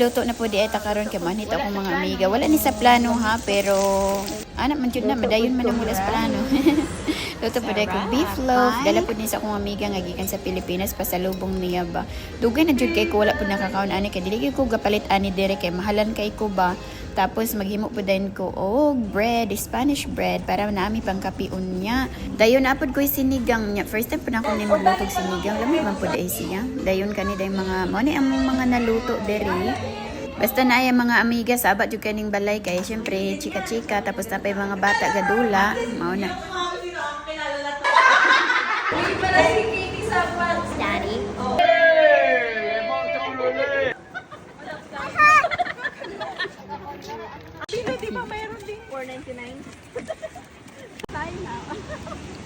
luto na po di eta karon kay manita akong mga amiga. Wala ni sa plano ha, pero anak man jud na madayon man mula sa plano. luto po dai beef loaf. Dala po ni sa akong amiga nga gikan sa Pilipinas pasalubong niya ba. Dugay na jud kay ko wala po nakakaon ani kay dili ko gapalit ani dire kay mahalan kay ko ba. Tapos maghimo po din ko og bread, Spanish bread para naami pang kapiun niya. Dayon apod ko sinigang niya. First time po na ako ni maglutog sinigang. Lami man po dai siya. Dayon kani day mga mo ni ang mga naluto dere. Basta na ay mga amiga sabat jud kaning balay kay syempre chika-chika tapos tapay mga bata gadula mao na. Ba mayroon din? 499. Tayo na.